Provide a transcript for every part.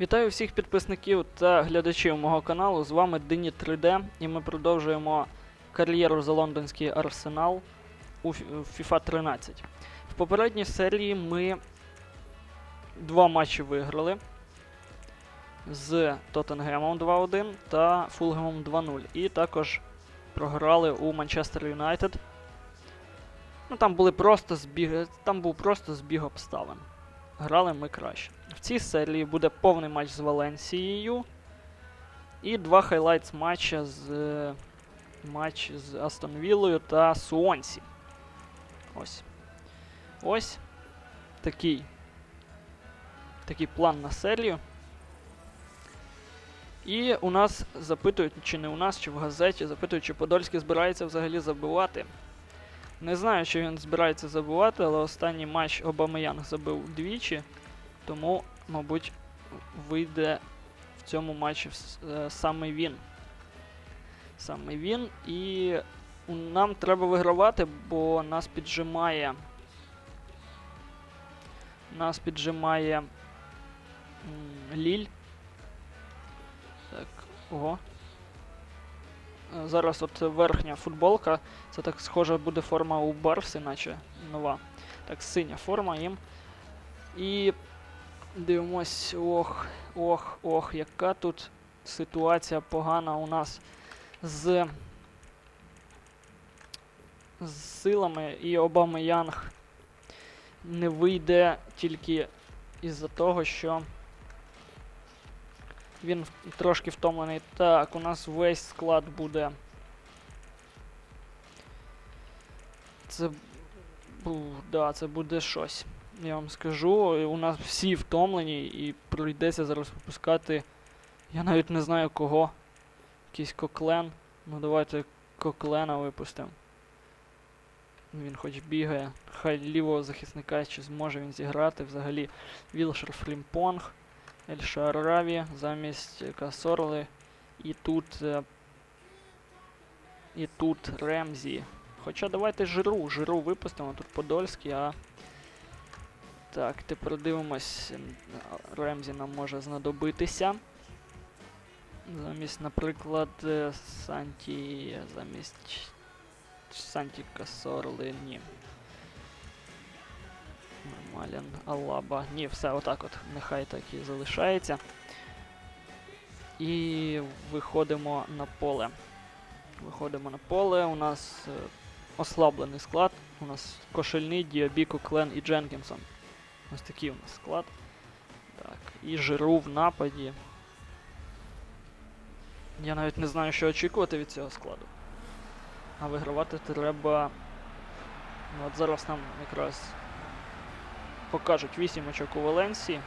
Вітаю всіх підписників та глядачів мого каналу. З вами Дині 3D, і ми продовжуємо кар'єру за лондонський арсенал у FIFA 13. В попередній серії ми два матчі виграли з Тоттенгемом 2-1 та Фулгемом 2-0. І також програли у Манчестер Юнайтед. Ну там були просто збіг... там був просто збіг обставин. Грали ми краще. В цій серії буде повний матч з Валенсією. І два хайлайтс матча з е, матч з Астон Віллою та Суонсі. Ось. Ось такий. Такий план на серію. І у нас запитують, чи не у нас, чи в газеті, запитують, чи Подольський збирається взагалі забивати. Не знаю, чи він збирається забивати, але останній матч Обамеянг забив двічі. Тому, мабуть, вийде в цьому матчі е, саме він. Саме він. І нам треба вигравати, бо нас піджимає. Нас піджимає Ліль. Так, ого. Зараз от верхня футболка. Це так схоже буде форма у Барси, наче нова. Так, синя форма їм. І дивимось, ох, ох, ох, яка тут ситуація погана у нас з, з силами і Обама Янг не вийде тільки із-за того, що він трошки втомлений. Так, у нас весь склад буде. Це. бу- Да, це буде щось. Я вам скажу, у нас всі втомлені і прийдеться зараз випускати. Я навіть не знаю кого. Якийсь коклен. Ну давайте коклена випустимо. Він хоч бігає. Хай лівого захисника чи зможе він зіграти взагалі. Вілшер Фрімпонг, Ель Шараві замість Касорли. І тут. е, І тут Ремзі. Хоча давайте Жиру. Жиру випустимо, тут Подольський, а. Так, тепер дивимось. Ремзі нам може знадобитися. Замість, наприклад, Санті. Замість. Санті Касорли. Ні. Нормален. Алаба. Ні, все отак от. Нехай так і залишається. І виходимо на поле. Виходимо на поле. У нас е, ослаблений склад. У нас Кошельний, Діабіко, Клен і Дженкінсон. Ось такий у нас склад. Так, і Жиру в нападі. Я навіть не знаю, що очікувати від цього складу. А вигравати треба. Ну, от зараз нам якраз покажуть 8 очок у Валенсії.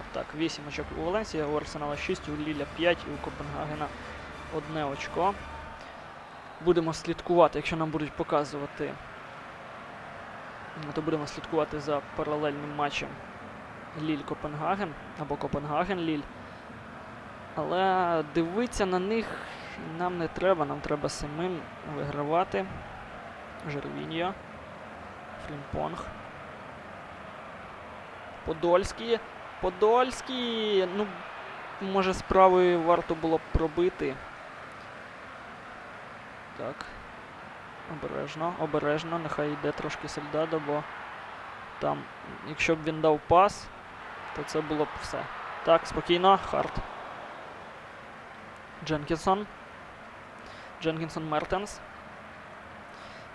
От так, 8 очок у Валенсії, у Арсенала 6, у Ліля 5 і у Копенгагена одне очко. Будемо слідкувати, якщо нам будуть показувати, то будемо слідкувати за паралельним матчем Ліль-Копенгаген або Копенгаген-Ліль. Але дивитися на них нам не треба, нам треба самим вигравати. Жервіньо, Фрімпонг. Подольський. Подольський. Ну, може, з правої варто було б пробити. Так. Обережно, обережно, нехай йде трошки Сельдадо, бо там, якщо б він дав пас, то це було б все. Так, спокійно, Харт. Дженкінсон. Дженкінсон Мертенс.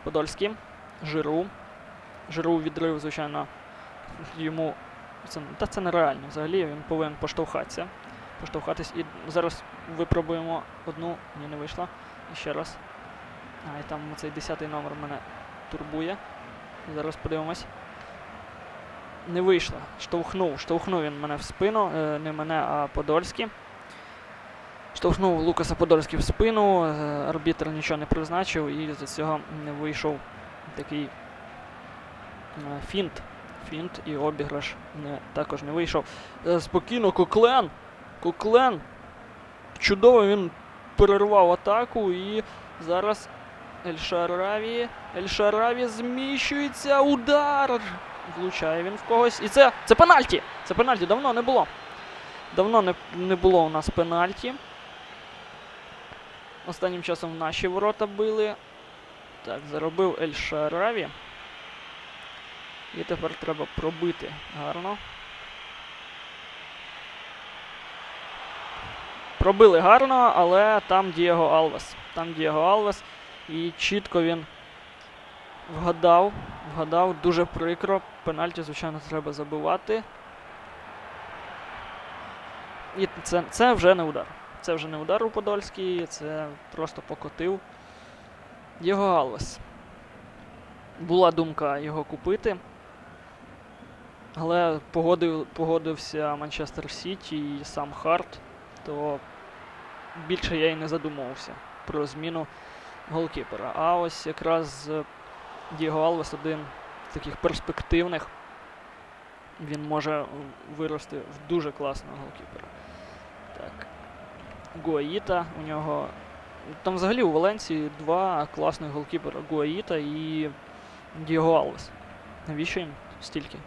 Подольський. Жиру. Жиру відрив, звичайно, йому. Це, та це нереально взагалі, він повинен поштовхатися. Поштовхатись. І зараз випробуємо одну. Ні, не вийшло. І ще раз. А, і там цей 10 номер мене турбує. Зараз подивимось. Не вийшло. Штовхнув. Штовхнув він мене в спину. Е, не мене, а Подольський. Штовхнув Лукаса Подольський в спину. е, Арбітр нічого не призначив і з цього не вийшов такий е, фінт. Фінт і обіграш не, також не вийшов. Е, Спокійно, Коклен. Коклен. Чудово він перервав атаку і зараз Ель-Шараві. Ель-Шараві зміщується. Удар! Влучає він в когось. І це. Це пенальті! Це пенальті, давно не було. Давно не, не було у нас пенальті. Останнім часом наші ворота били. Так, заробив Ель Шараві. І тепер треба пробити гарно. Пробили гарно, але там Дієго Алвес. Там Дієго Алвес. І чітко він вгадав. Вгадав дуже прикро. Пенальті, звичайно, треба забивати. І це, це вже не удар. Це вже не удар у Подольській, це просто покотив. Дієго Алвес. Була думка його купити. Але погодив, погодився Манчестер Сіті і сам Харт, то більше я і не задумувався про зміну голкіпера. А ось якраз Дієго Алвес один з таких перспективних. Він може вирости в дуже класного голкіпера. Так. Гуаїта у нього. Там взагалі у Валенції два класних голкіпера Гуаїта і Дієго Алвес. Навіщо їм стільки?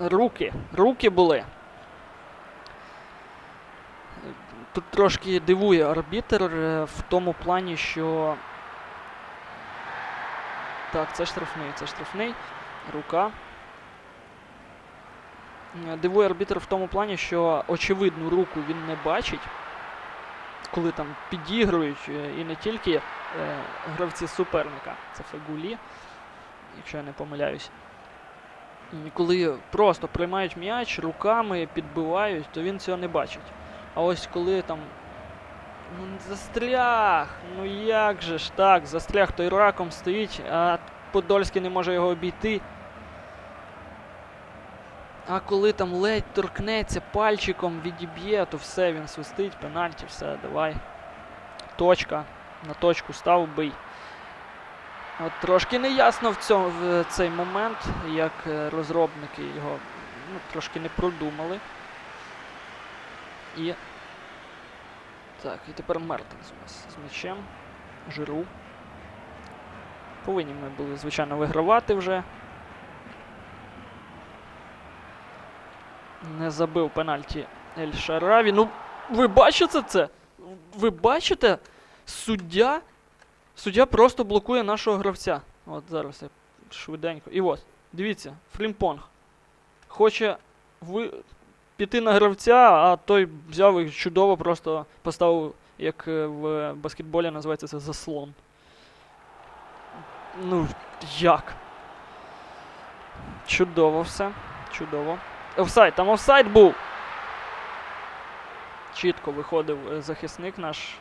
Руки. Руки були. Тут трошки дивує арбітр е, в тому плані, що. Так, це штрафний, це штрафний. Рука. Е, Дивує арбітр в тому плані, що очевидну руку він не бачить, коли там підігрують е, і не тільки е, гравці суперника, це Фегулі, якщо я не помиляюсь. Коли просто приймають м'яч, руками підбивають, то він цього не бачить. А ось коли там. Ну, застряг! Ну як же ж так? Застряг той раком стоїть, а Подольський не може його обійти. А коли там ледь торкнеться пальчиком, відіб'є, то все, він свистить, пенальті, все, давай. Точка. На точку став, бий. От трошки неясно в, цьому, в цей момент, як е, розробники його ну, трошки не продумали. І. Так, і тепер Мертенс у нас з м'ячем. Жиру. Повинні ми були, звичайно, вигравати вже. Не забив пенальті Ель Шараві. Ну, ви бачите це? Ви бачите? Суддя. Суддя просто блокує нашого гравця. От зараз я швиденько. І ось, дивіться, Фрімпонг. Хоче ви... піти на гравця, а той взяв і чудово просто поставив, як е, в баскетболі називається це заслон. Ну, як? Чудово все. Чудово. Офсайд, там офсайд був. Чітко виходив е, захисник наш,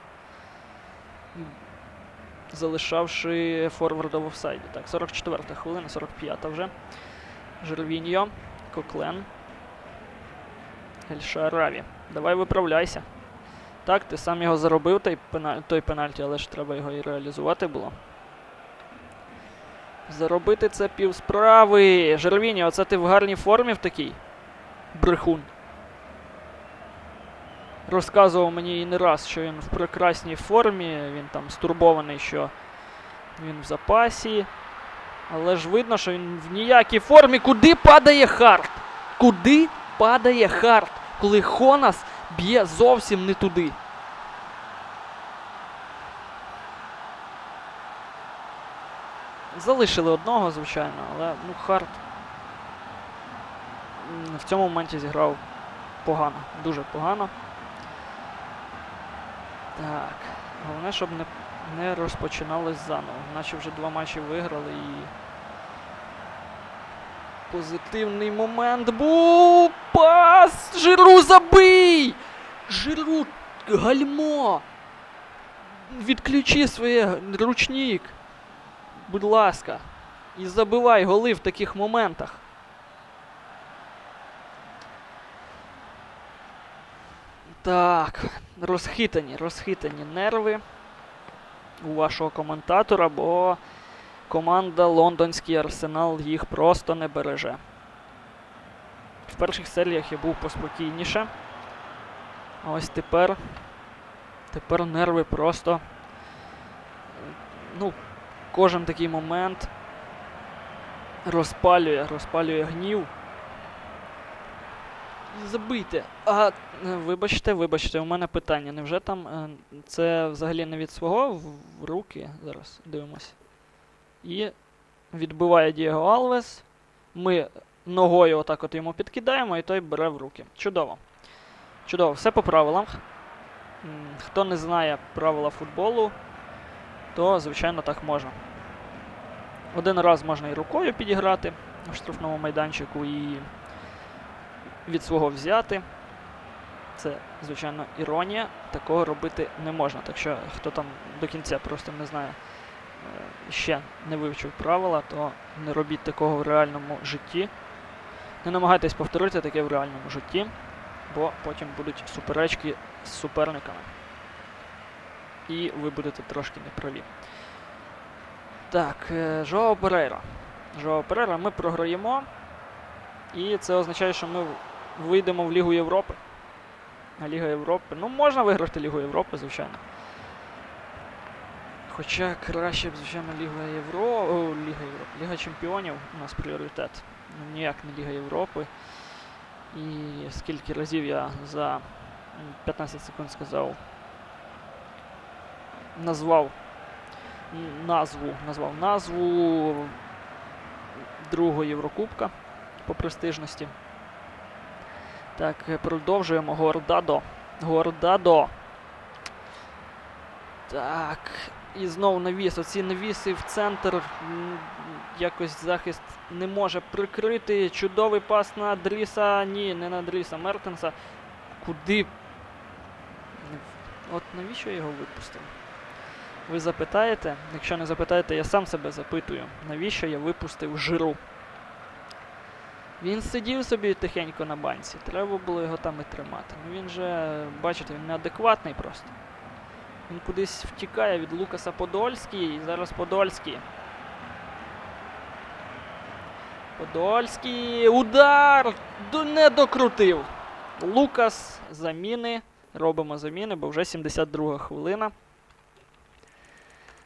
залишавши форварда в офсайді. Так, 44-та хвилина, 45-та вже. Жервіньо, Коклен. Ельшараві. Давай виправляйся. Так, ти сам його заробив, той, пеналь... той пенальті, але ж треба його і реалізувати було. Заробити це пів справи. Жервіньо, оце ти в гарній формі в такій? Брехун. Розказував мені і не раз, що він в прекрасній формі, він там стурбований, що він в запасі. Але ж видно, що він в ніякій формі. Куди падає Харт? Куди падає Харт, коли Хонас б'є зовсім не туди? Залишили одного, звичайно, але ну, Харт в цьому моменті зіграв погано, дуже погано. Так. Головне, щоб не, не розпочиналось заново. Наче вже два матчі виграли і. Позитивний момент був. Пас! Жиру забий! Жиру гальмо! Відключи своє ручник. Будь ласка. І забивай голи в таких моментах. Так, розхитані, розхитані нерви у вашого коментатора, бо команда Лондонський Арсенал їх просто не береже. В перших серіях я був поспокійніше. А ось тепер. Тепер нерви просто. Ну, кожен такий момент розпалює, розпалює гнів. Забийте. А, е, вибачте, вибачте, у мене питання. Невже там е, це взагалі не від свого в, руки? Зараз дивимось. І відбиває Дієго Алвес. Ми ногою отак от йому підкидаємо, і той бере в руки. Чудово. Чудово, все по правилам. Хто не знає правила футболу, то, звичайно, так можна. Один раз можна і рукою підіграти в штрафному майданчику, і від свого взяти. Це, звичайно, іронія. Такого робити не можна. Так що, хто там до кінця просто не знає, е, ще не вивчив правила, то не робіть такого в реальному житті. Не намагайтесь повторити таке в реальному житті, бо потім будуть суперечки з суперниками. І ви будете трошки неправі. Так, е, Жоао Перейра. Жоао Перейра ми програємо. І це означає, що ми вийдемо в Лігу Європи. А Ліга Європи. Ну, можна виграти Лігу Європи, звичайно. Хоча краще б, звичайно, Ліга Євро... О, Ліга Європи. Ліга Чемпіонів у нас пріоритет. Ну, ніяк не Ліга Європи. І скільки разів я за 15 секунд сказав. Назвав назву, назвав назву другого Єврокубка по престижності. Так, продовжуємо. Гордадо. Гордадо. Так. І знову навіс. Оці навіси в центр. Якось захист не може прикрити. Чудовий пас на Дріса. Ні, не на Дріса, Мертенса. Куди? От навіщо я його випустив? Ви запитаєте? Якщо не запитаєте, я сам себе запитую, навіщо я випустив жиру. Він сидів собі тихенько на банці, треба було його там і тримати. Ну він же, бачите, він неадекватний просто. Він кудись втікає від Лукаса Подольський, і зараз Подольський. Подольський. Удар! Не докрутив. Лукас, заміни. Робимо заміни, бо вже 72 хвилина.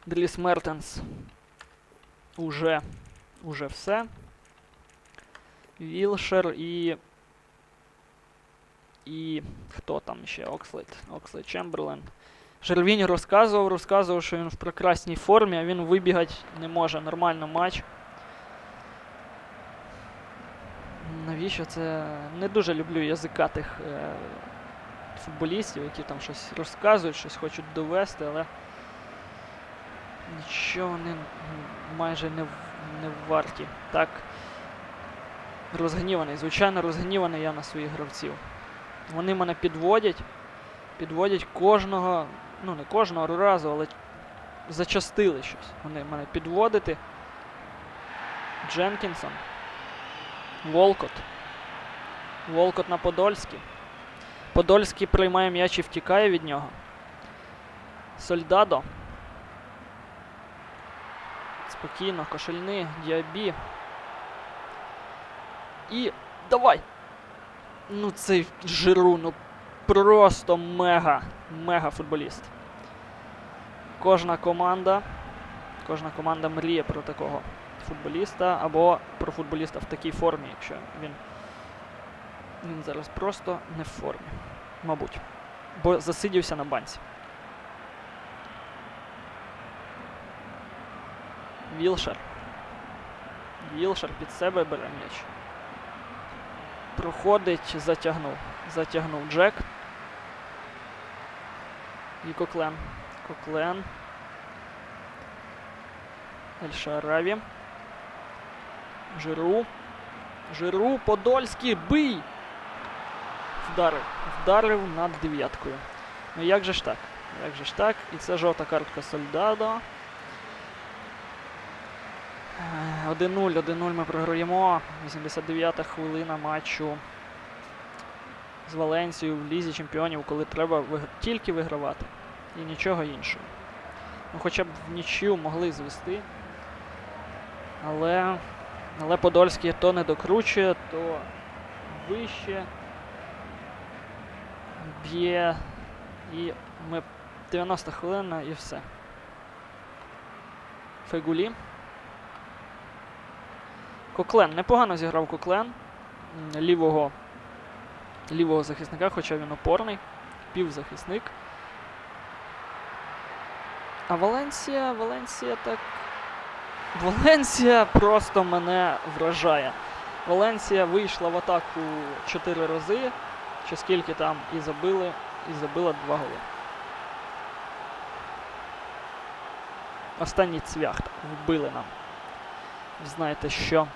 Дріс Мертенс. Уже. Уже все. Вілшер і. І. Хто там ще? Окслейд. Окслейд Чемберлен. Жервінь розказував, розказував, що він в прекрасній формі, а він вибігати не може. Нормально матч. Навіщо це? Не дуже люблю язикатих е, футболістів, які там щось розказують, щось хочуть довести, але нічого вони майже не, не варті. Так. Розгніваний. Звичайно, розгніваний я на своїх гравців. Вони мене підводять. Підводять кожного, ну не кожного разу, але зачастили щось. Вони мене підводити. Дженкінсон. Волкот. Волкот на Подольський. Подольський приймає м'яч і втікає від нього. Сольдадо. Спокійно, кошельни, діабі. І давай! Ну цей жиру, ну просто мега, мега футболіст. Кожна команда, кожна команда мріє про такого футболіста або про футболіста в такій формі, якщо він. Він зараз просто не в формі. Мабуть. Бо засидівся на банці. Вілшер. Вілшер під себе бере м'яч. Проходить, затягнув. Затягнув Джек. І Коклен. Коклен. Ельшараві. Жиру. Жиру, Подольський, бий! Вдарив. Вдарив над дев'яткою. Ну як же ж так? Як же ж так? І це жовта картка Сольдадо. Е, 1-0, 1-0 ми програємо. 89-та хвилина матчу з Валенсією в Лізі Чемпіонів, коли треба тільки вигравати. І нічого іншого. Ну, хоча б в нічю могли звести. Але, але Подольський то не докручує, то вище б'є. І ми 90 хвилин і все. Фегулі. Коклен. Непогано зіграв Коклен. Лівого лівого захисника, хоча він опорний, півзахисник. А Валенсія, Валенсія так. Валенсія просто мене вражає. Валенсія вийшла в атаку 4 рази, чи скільки там, і забили, і забила 2 голи. Останній цвях вбили нам. Знаєте що?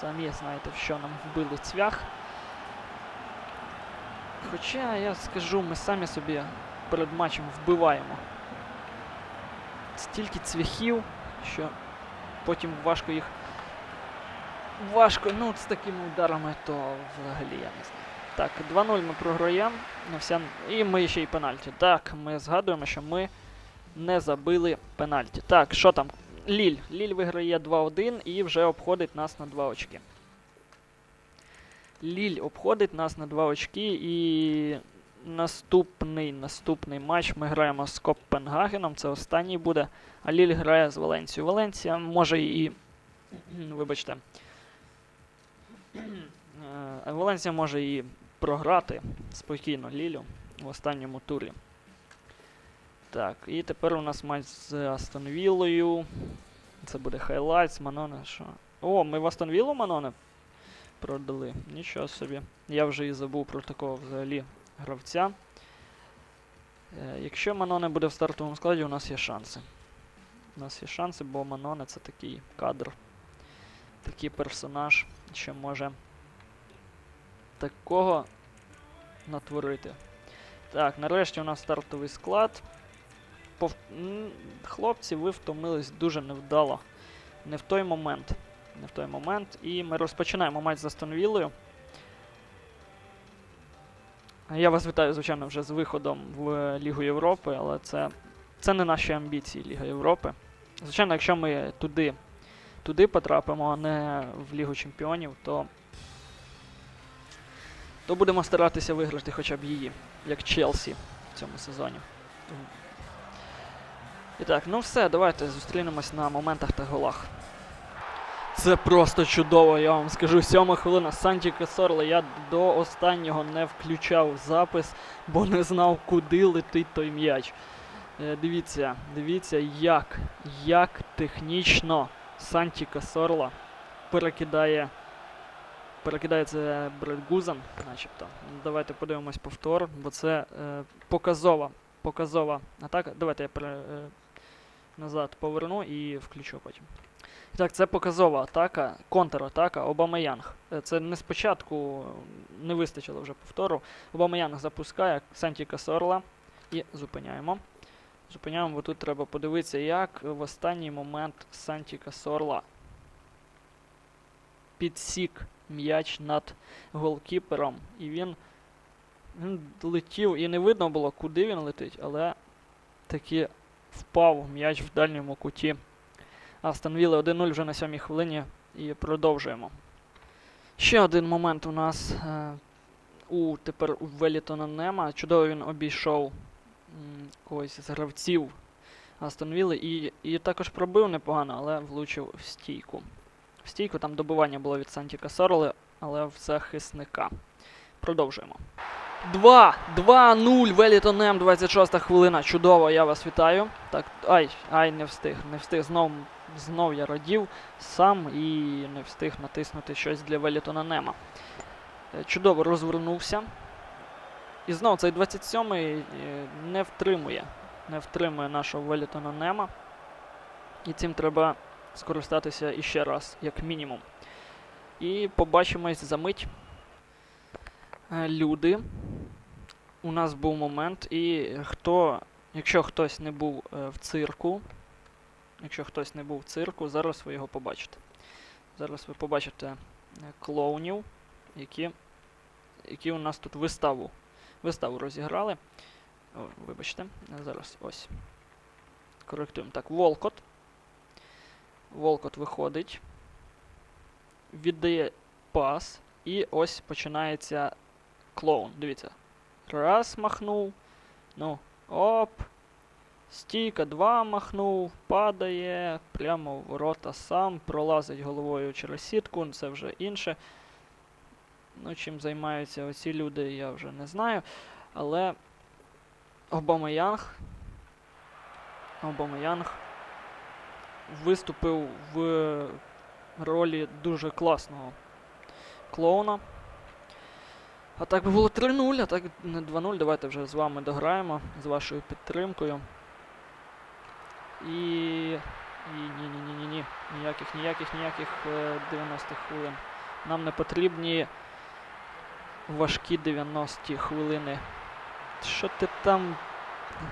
Самі знаєте, в що нам вбили цвях. Хоча я скажу, ми самі собі перед матчем вбиваємо стільки цвяхів, що потім важко їх. Важко, ну з такими ударами, то взагалі я не знаю. Так, 2-0 ми програємо. Ну, вся... І ми ще й пенальті. Так, ми згадуємо, що ми не забили пенальті. Так, що там? Ліль. Ліль виграє 2-1 і вже обходить нас на 2 очки. Ліль обходить нас на 2 очки і наступний наступний матч ми граємо з Копенгагеном. Це останній буде. А Ліль грає з Валенцією. Валенція може і. Вибачте. Е, Валенсія може і програти спокійно Лілю в останньому турі. Так, і тепер у нас матч з Астон Віллою. Це буде хайлайтс, Маноне. Що? О, ми в Астон Віллу Маноне продали. Нічого собі. Я вже і забув про такого взагалі гравця. Е, якщо Маноне буде в стартовому складі, у нас є шанси. У нас є шанси, бо Маноне це такий кадр, такий персонаж, що може такого натворити. Так, нарешті у нас стартовий склад. Пов... Хлопці, ви втомились дуже невдало. Не в той момент. Не в той момент. І ми розпочинаємо матч з Астон Віллою. Я вас вітаю, звичайно, вже з виходом в Лігу Європи, але це, це не наші амбіції Ліга Європи. Звичайно, якщо ми туди, туди потрапимо, а не в Лігу Чемпіонів, то, то будемо старатися виграти хоча б її, як Челсі в цьому сезоні. І так, ну все, давайте зустрінемось на моментах та голах. Це просто чудово, я вам скажу. Сьома хвилина Санті Касорла. Я до останнього не включав запис, бо не знав, куди летить той м'яч. Е, дивіться, дивіться, як, як технічно Санті Касорла перекидає. Перекидає це Бредгузан, начебто. Давайте подивимось повтор, бо це е, показова, показова атака. Давайте я пере, е, назад поверну і включу потім. Так, це показова атака, контратака Обамаянг. Е, Це не спочатку не вистачило вже повтору. Обамаянг запускає Санті Касорла і зупиняємо. Зупиняємо, бо тут треба подивитися, як в останній момент Санті Касорла підсік м'яч над голкіпером. І він, він летів, і не видно було, куди він летить, але таки впав м'яч в дальньому куті. Астон Вілла 1-0 вже на сьомій хвилині і продовжуємо. Ще один момент у нас е, у тепер у Велітона Нема. Чудово він обійшов когось з гравців Астон Вілли і, і також пробив непогано, але влучив в стійку. В стійку там добивання було від Санті Касорли, але в захисника. Продовжуємо. 2! 2-0 Велітон М, 26 хвилина. Чудово, я вас вітаю. Так, ай, ай, не встиг. Не встиг. Знов, знов я радів сам і не встиг натиснути щось для Велітона Нема. Е, Чудово розвернувся. І знов цей 27-й е, не втримує. Не втримує нашого Велітона Нема. І цим треба скористатися іще раз, як мінімум. І побачимось за мить. Е, Люди. У нас був момент, і хто, якщо хтось не був е, в цирку, якщо хтось не був в цирку, зараз ви його побачите. Зараз ви побачите е, клоунів, які, які у нас тут виставу, виставу розіграли. О, вибачте, зараз ось. Коректуємо. Так, Волкот. Волкот виходить. Віддає пас. І ось починається клоун. Дивіться. Раз махнув. Ну, оп. Стійка, два махнув, падає, прямо в ворота сам, пролазить головою через сітку, це вже інше. Ну, чим займаються оці люди, я вже не знаю. Але Обамаянг. Обамаянг виступив в ролі дуже класного клоуна. А так би було 3-0, а так не 2-0. Давайте вже з вами дограємо, з вашою підтримкою. І. І ні-ні-ні-ні-ні. Ніяких, ніяких, ніяких е, 90 хвилин. Нам не потрібні важкі 90 хвилини. Що ти там.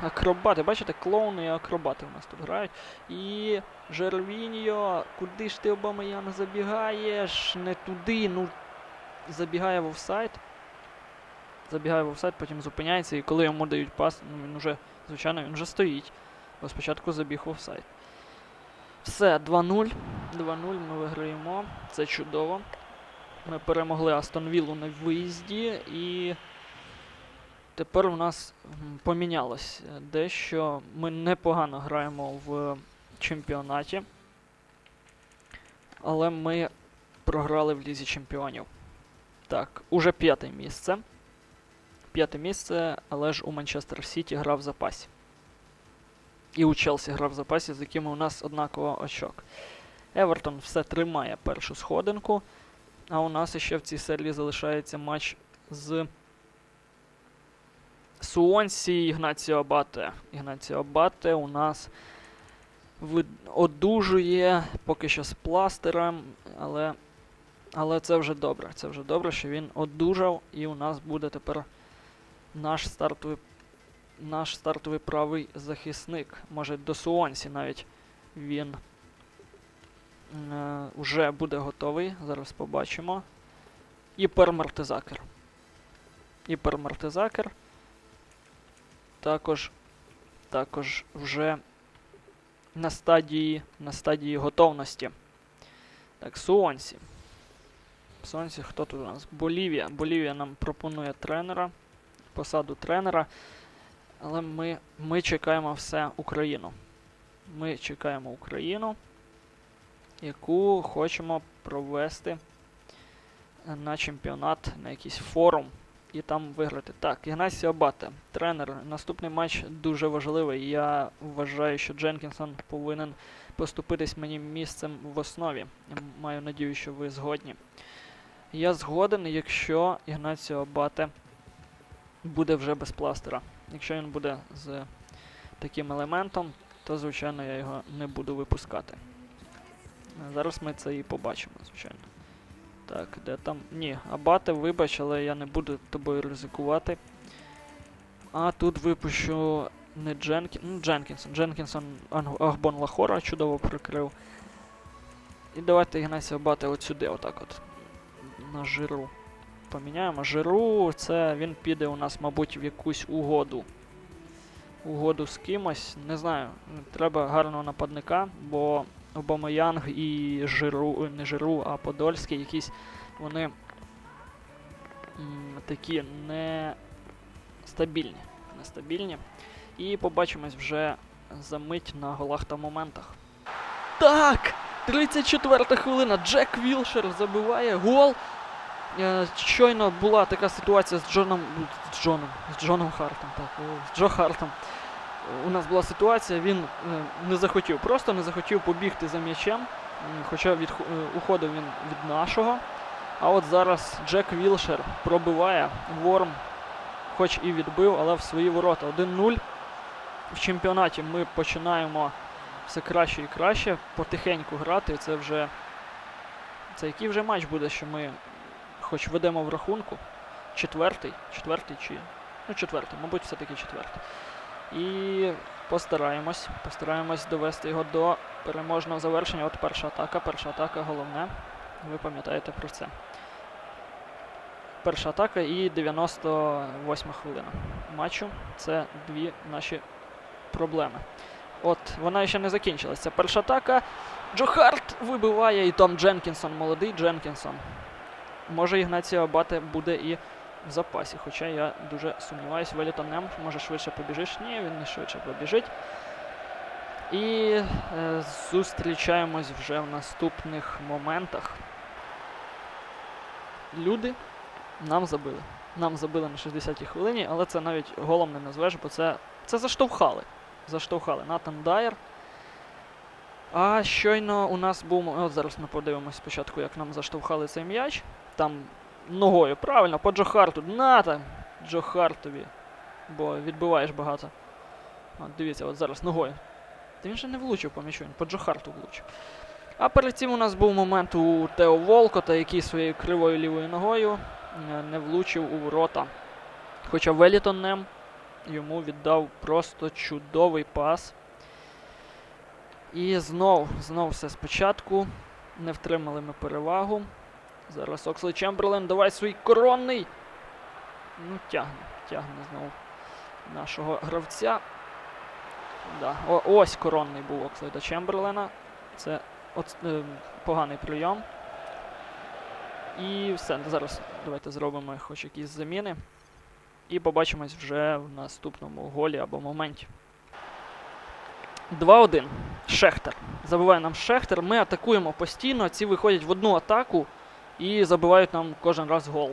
Акробати, бачите, клоуни і акробати у нас тут грають. І Жервіньо, куди ж ти Обамаяна забігаєш? Не туди, ну забігає в офсайд. Забігає в офсайд, потім зупиняється, і коли йому дають пас, ну він вже, звичайно, він вже стоїть. Бо спочатку забіг в офсайд. Все, 2-0. 2-0 ми виграємо. Це чудово. Ми перемогли Астон Віллу на виїзді і. Тепер у нас помінялось дещо. Ми непогано граємо в чемпіонаті. Але ми програли в Лізі Чемпіонів. Так, уже п'яте місце. П'яте місце, але ж у Манчестер Сіті грав в запасі. І у Челсі грав в запасі, з якими у нас однаково очок. Евертон все тримає першу сходинку. А у нас ще в цій серії залишається матч з Суонсі і Ігнаціо Абате. Ігнаціо Абате у нас одужує поки що з пластером, але, але це вже добре. Це вже добре, що він одужав, і у нас буде тепер наш стартовий, наш стартовий правий захисник. Може до Суонсі навіть він е, вже буде готовий. Зараз побачимо. Іпермартизакер. Іпермартизакер. Також, також вже на стадії, на стадії готовності. Так, Суонсі. Суонсі, хто тут у нас? Болівія. Болівія нам пропонує тренера, посаду тренера. Але ми, ми чекаємо все Україну. Ми чекаємо Україну, яку хочемо провести на чемпіонат, на якийсь форум і там виграти. Так, Ігнасіо Абате, тренер. Наступний матч дуже важливий. Я вважаю, що Дженкінсон повинен поступитись мені місцем в основі. Маю надію, що ви згодні. Я згоден, якщо Ігнаціо Абате буде вже без пластера. Якщо він буде з таким елементом, то звичайно я його не буду випускати. Зараз ми це і побачимо, звичайно. Так, де там. Ні, Абате, вибач, але я не буду тобою ризикувати. А тут випущу не Дженкін. Ну, Дженкінсон. Дженкінсон Агбон Лахора чудово прикрив. І давайте Ігнасія Абате от сюди, отак от. На жиру. Поміняємо. Жиру, це він піде у нас, мабуть, в якусь угоду. Угоду з кимось. Не знаю. Треба гарного нападника, бо Обамаянг і Жиру, не Жиру, а Подольський, якісь вони м, такі не стабільні. Нестабільні. І побачимось вже за мить на голах та моментах. Так! 34 хвилина. Джек Вілшер забиває гол. Е, щойно була така ситуація з Джоном. З Джоном. З Джоном Хартом, так. З Джо Хартом. У нас була ситуація, він е, не захотів, просто не захотів побігти за м'ячем, хоча від, уходив він від нашого. А от зараз Джек Вілшер пробиває Ворм, хоч і відбив, але в свої ворота. 1-0. В чемпіонаті ми починаємо все краще і краще, потихеньку грати. Це вже. Це який вже матч буде, що ми хоч ведемо в рахунку. Четвертий, четвертий чи. Ну, четвертий, мабуть, все-таки четвертий. І постараємось, постараємось довести його до переможного завершення. От перша атака. Перша атака головне. Ви пам'ятаєте про це. Перша атака і 98 хвилина матчу. Це дві наші проблеми. От, вона ще не закінчилася. Перша атака. Джо Харт вибиває, і Том Дженкінсон, молодий Дженкінсон. Може, Ігнація Абате буде і в запасі. Хоча я дуже сумніваюся, Велітон Нем, може швидше побіжиш? Ні, він не швидше побіжить. І е, зустрічаємось вже в наступних моментах. Люди, Нам забили. Нам забили на 60-й хвилині, але це навіть голом не назвеш, бо це, це заштовхали. Заштовхали. Натан Дайер. А щойно у нас був. От зараз ми подивимось спочатку, як нам заштовхали цей м'яч. Там ногою, правильно, по Джо Харту. На там! Джо Бо відбиваєш багато. От дивіться, от зараз ногою. Та він же не влучив по м'ячу, він по Джо Харту влучив. А перед цим у нас був момент у Тео Волкота, який своєю кривою лівою ногою е, не влучив у ворота. Хоча Велітонем йому віддав просто чудовий пас. І знов, знов все спочатку. Не втримали ми перевагу. Зараз Оксли Чемберлен, давай свій коронний. Ну, тягне, тягне знову нашого гравця. Да. О, ось коронний був Окслейда Чемберлена. Це от, е, поганий прийом. І все. Зараз давайте зробимо хоч якісь заміни. І побачимось вже в наступному голі або моменті. 2-1. Шехтер. Забиває нам Шехтер. Ми атакуємо постійно. Ці виходять в одну атаку і забивають нам кожен раз гол.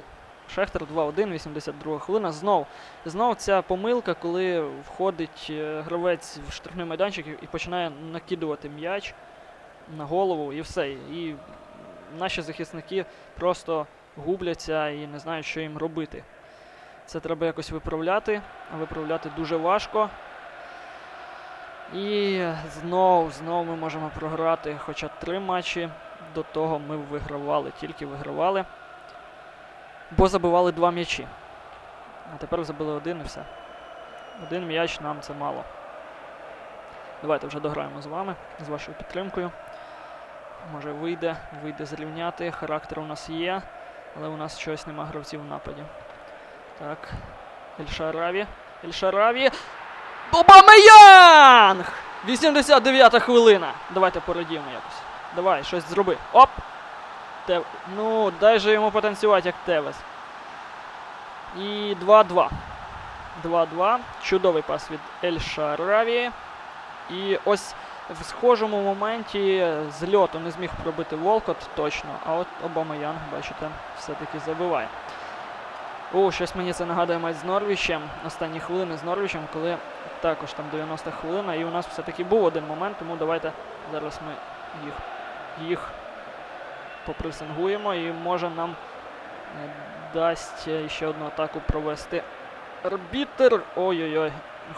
Шехтер 2-1, 82 хвилина. Знов, знов ця помилка, коли входить е, гравець в штрафний майданчик і, починає накидувати м'яч на голову і все. І наші захисники просто губляться і не знають, що їм робити. Це треба якось виправляти, а виправляти дуже важко. І знов, знов ми можемо програти. Хоча три матчі до того ми вигравали, тільки вигравали. Бо забивали два м'ячі. А тепер забили один і все. Один м'яч нам це мало. Давайте вже дограємо з вами, з вашою підтримкою. Може вийде, вийде зрівняти. Характер у нас є, але у нас щось нема гравців в нападі. Так. Ельшараві. Ельшараві. Обамеянг! 89-та хвилина. Давайте порадіємо якось. Давай, щось зроби. Оп! Тев... Ну, дай же йому потанцювати, як Тевес. І 2-2. 2-2. Чудовий пас від Ель Шараві. І ось в схожому моменті з льоту не зміг пробити Волкот точно, а от Обамаян, бачите, все-таки забиває. О, щось мені це нагадує матч з Норвічем. Останні хвилини з Норвічем, коли також там 90 хвилина, і у нас все-таки був один момент, тому давайте зараз ми їх, їх попресингуємо і може нам е, дасть е, ще одну атаку провести арбітер. Ой-ой-ой.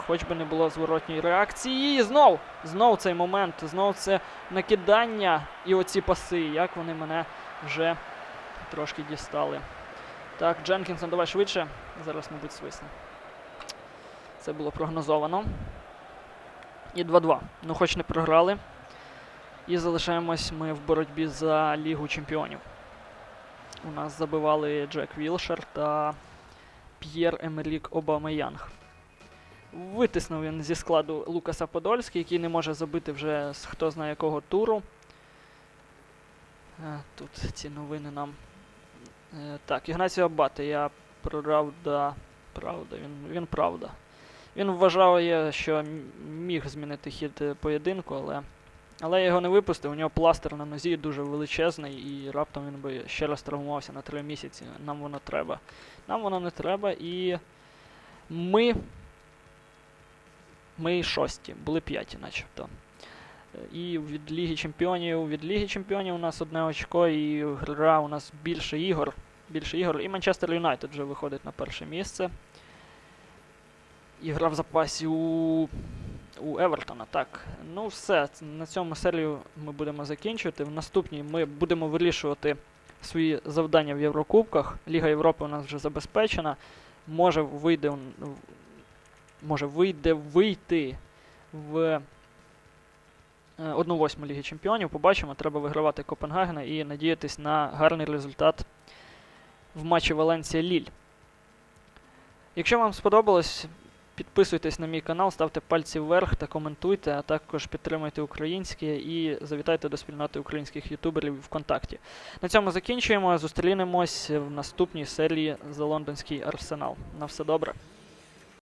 Хоч би не було зворотньої реакції. І знов! Знов цей момент, знов це накидання і оці паси. Як вони мене вже трошки дістали. Так, Дженкінсон, давай швидше. Зараз, мабуть, свисне. Це було прогнозовано. І 2-2. Ну, хоч не програли. І залишаємось ми в боротьбі за Лігу Чемпіонів. У нас забивали Джек Вілшер та П'єр Емерік Обамеянг. Витиснув він зі складу Лукаса Подольський, який не може забити вже з хто знає якого туру. Е, Тут ці новини нам. Е, Так, Ігнаціо Абати, я правда. Правда, він, він правда. Він вважає, що міг змінити хід поєдинку, але. Але я його не випустив, у нього пластир на нозі дуже величезний, і раптом він би ще раз травмувався на три місяці. Нам воно треба. Нам воно не треба, і ми. Ми шості, були п'яті, начебто. Е, І від Ліги Чемпіонів, від Ліги Чемпіонів у нас одне очко, і гра у нас більше ігор. Більше ігор. І Манчестер Юнайтед вже виходить на перше місце. І гра в запасі у, у Евертона. Так. Ну, все. На цьому серію ми будемо закінчувати. В наступній ми будемо вирішувати свої завдання в Єврокубках. Ліга Європи у нас вже забезпечена. Може вийде, може вийде вийти в е, 1-8 Ліги Чемпіонів. Побачимо, треба вигравати Копенгагена і надіятись на гарний результат в матчі Валенсія Ліль. Якщо вам сподобалось, підписуйтесь на мій канал, ставте пальці вверх та коментуйте, а також підтримуйте українське і завітайте до спільноти українських ютуберів ВКонтакті. На цьому закінчуємо. Зустрінемось в наступній серії за лондонський арсенал. На все добре.